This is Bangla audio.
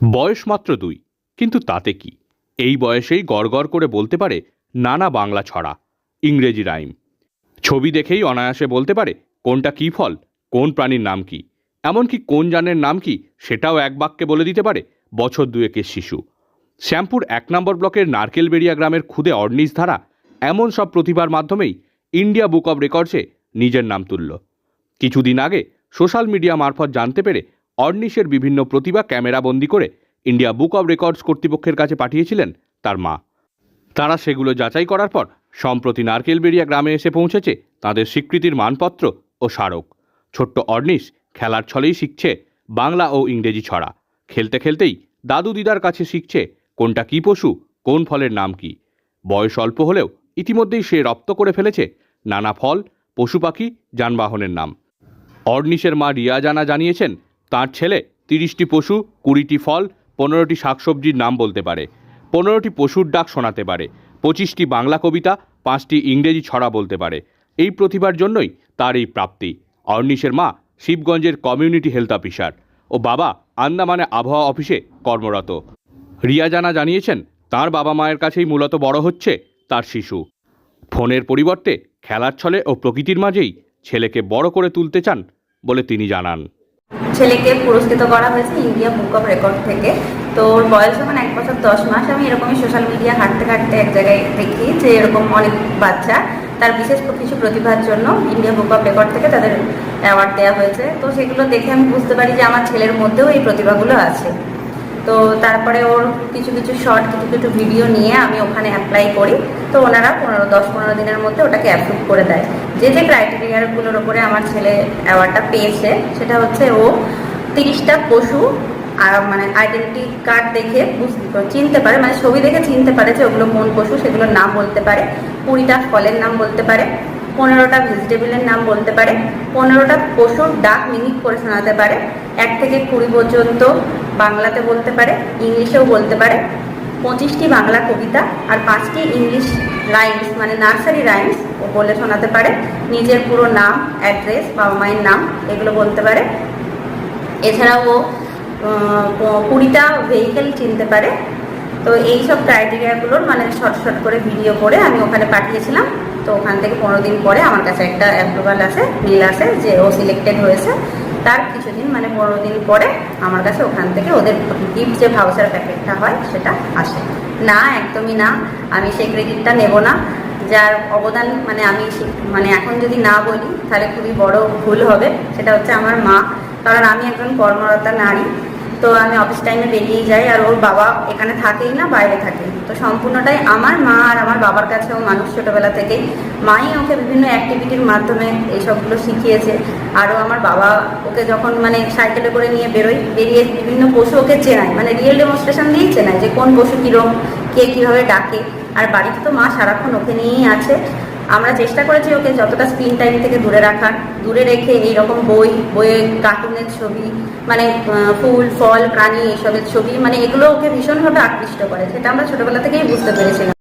বয়স মাত্র দুই, কিন্তু তাতে কি? এই বয়সেই গড়গড় করে বলতে পারে নানা বাংলা ছড়া, ইংরেজি রাইম। ছবি দেখেই অনায়াসে বলতে পারে কোনটা কী ফল, কোন প্রাণীর নাম কি? এমনকি কোন যানের নাম কি, সেটাও এক বাক্যে বলে দিতে পারে বছর দুয়েকের শিশু। শ্যামপুর এক নম্বর ব্লকের নারকেলবেড়িয়া গ্রামের খুদে অর্নিশ ধারা এমন সব প্রতিভার মাধ্যমেই ইন্ডিয়া বুক অব রেকর্ডসে নিজের নাম তুলল। কিছুদিন আগে সোশ্যাল মিডিয়া মারফত জানতে পেরে অর্নিশের বিভিন্ন প্রতিভা ক্যামেরাবন্দি করে ইন্ডিয়া বুক অব রেকর্ডস কর্তৃপক্ষের কাছে পাঠিয়েছিলেন তার মা। তারা সেগুলো যাচাই করার পর সম্প্রতি নারকেলবেড়িয়া গ্রামে এসে পৌঁছেছে তাদের স্বীকৃতির মানপত্র ও স্মারক। ছোট্ট অর্নিশ খেলার ছলেই শিখছে বাংলা ও ইংরেজি ছড়া। খেলতে খেলতেই দাদু দিদার কাছে শিখছে কোনটা কী পশু, কোন ফলের নাম কি। বয়স অল্প হলেও ইতিমধ্যেই সে রপ্ত করে ফেলেছে নানা ফল, পশু পাখি, যানবাহনের নাম। অর্নিশের মা রিয়া জানা জানিয়েছেন তার ছেলে তিরিশটি পশু, কুড়িটি ফল, পনেরোটি শাকসবজির নাম বলতে পারে। পনেরোটি পশুর ডাক শোনাতে পারে। পঁচিশটি বাংলা কবিতা, পাঁচটি ইংরেজি ছড়া বলতে পারে। এই প্রতিভার জন্যই তার এই প্রাপ্তি। অর্নিশের মা শিবগঞ্জের কমিউনিটি হেলথ অফিসার। ও বাবা আন্দামানে আবহাওয়া অফিসে কর্মরত। রিয়া জানা জানিয়েছেন, তার বাবা মায়ের কাছেই মূলত বড় হচ্ছে তার শিশু। ফোনের পরিবর্তে খেলার ছলে ও প্রকৃতির মাঝেই ছেলেকে বড় করে তুলতে চান বলে তিনি জানান। ছেলেকে পুরস্কৃত করা হয়েছে ইন্ডিয়া বুক অফ রেকর্ড থেকে। তো ওর বয়স যখন এক বছর দশ মাস। আমি এরকমই সোশ্যাল মিডিয়া হাঁটতে হাঁটতে এক জায়গায় দেখি যে এরকম অনেক বাচ্চা। তার বিশেষ কিছু প্রতিভার জন্য ইন্ডিয়া বুক অফ রেকর্ড থেকে তাদের অ্যাওয়ার্ড দেওয়া হয়েছে। তো সেগুলো দেখে আমি বুঝতে পারি যে আমার ছেলের মধ্যেও এই প্রতিভাগুলো আছে। তো তারপরে ওর কিছু কিছু শর্ট কিছু কিছু ভিডিও নিয়ে আমি ওখানে অ্যাপ্লাই করি। তো ওনারা পনেরো, দশ, পনেরো দিনের মধ্যে ওটাকে অ্যাপ্রুভ করে দেয়। যে যে ক্রাইটেরিয়াগুলোর ওপরে আমার ছেলে অ্যাওয়ার্ডটা পেয়েছে, সেটা হচ্ছে ও তিরিশটা পশু, আর মানে আইডেন্টি কার্ড দেখে বুঝতে চিনতে পারে মানে ছবি দেখে চিনতে পারে যে ওগুলো কোন পশু, সেগুলোর নাম বলতে পারে, কুড়িটা ফলের নাম বলতে পারে। পনেরোটা ভেজিটেবলের নাম বলতে পারে, পনেরোটা পশুর ডাক মিনিট করে শোনাতে পারে, এক থেকে কুড়ি পর্যন্ত বাংলাতে বলতে পারে, ইংলিশেও বলতে পারে, পঁচিশটি বাংলা কবিতা আর পাঁচটি ইংলিশ রাইমস মানে নার্সারি রাইমস ও বলে শোনাতে পারে, নিজের পুরো নাম, অ্যাড্রেস, বাবা মায়ের নাম, এগুলো বলতে পারে। এছাড়াও কুড়িটা ভেহিকেল চিনতে পারে তো এই সব ক্রাইটেরিয়াগুলোর মানে শর্ট শর্ট করে ভিডিও করে আমি ওখানে পাঠিয়েছিলাম। তো ওখান থেকে পনেরো দিন পরে আমার কাছে একটা অ্যাপ্রুভাল আছে মেল আছে যে ও সিলেক্টেড হয়েছে। তার কিছুদিন মানে পনেরো দিন পরে আমার কাছে ওখান থেকে ওদের গিফট যে ভাউচার প্যাকেটটা হয়, সেটা আসে। না, একদমই না। আমি সেই ক্রেডিটটা নেব না। যার অবদান মানে আমি মানে এখন যদি না বলি, তাহলে খুবই বড় ভুল হবে। সেটা হচ্ছে আমার মা। কারণ আমি একজন কর্মরতা নারী। তো আমি অফিস টাইমে বেরিয়ে যাই আর ওর বাবা এখানে থাকেই না, বাইরে থাকে। তো সম্পূর্ণটাই আমার মা আর আমার বাবার কাছেও মানুষ ছোটোবেলা থেকেই মাই ওকে বিভিন্ন অ্যাক্টিভিটির মাধ্যমে এইসবগুলো শিখিয়েছে। আরও আমার বাবা ওকে যখন মানে সাইকেলে করে নিয়ে বেরোই, বেরিয়ে বিভিন্ন পশু ওকে চেনায় মানে রিয়েল ডেমনস্ট্রেশন দিয়েই চেনায় যে কোন পশু কীরকম কে কীভাবে ডাকে। আর বাড়িতে তো মা সারাক্ষণ ওকে নিয়েই আছে। আমরা চেষ্টা করেছি ওকে যতটা স্ক্রিন টাইম থেকে দূরে রাখার। দূরে রেখে এইরকম বই, বইয়ে কার্টুনের ছবি মানে ফুল, ফল, প্রাণী, এইসবের ছবি মানে এগুলো ওকে ভীষণভাবে আকৃষ্ট করে, সেটা আমরা ছোটবেলা থেকেই বুঝতে পেরেছিলাম।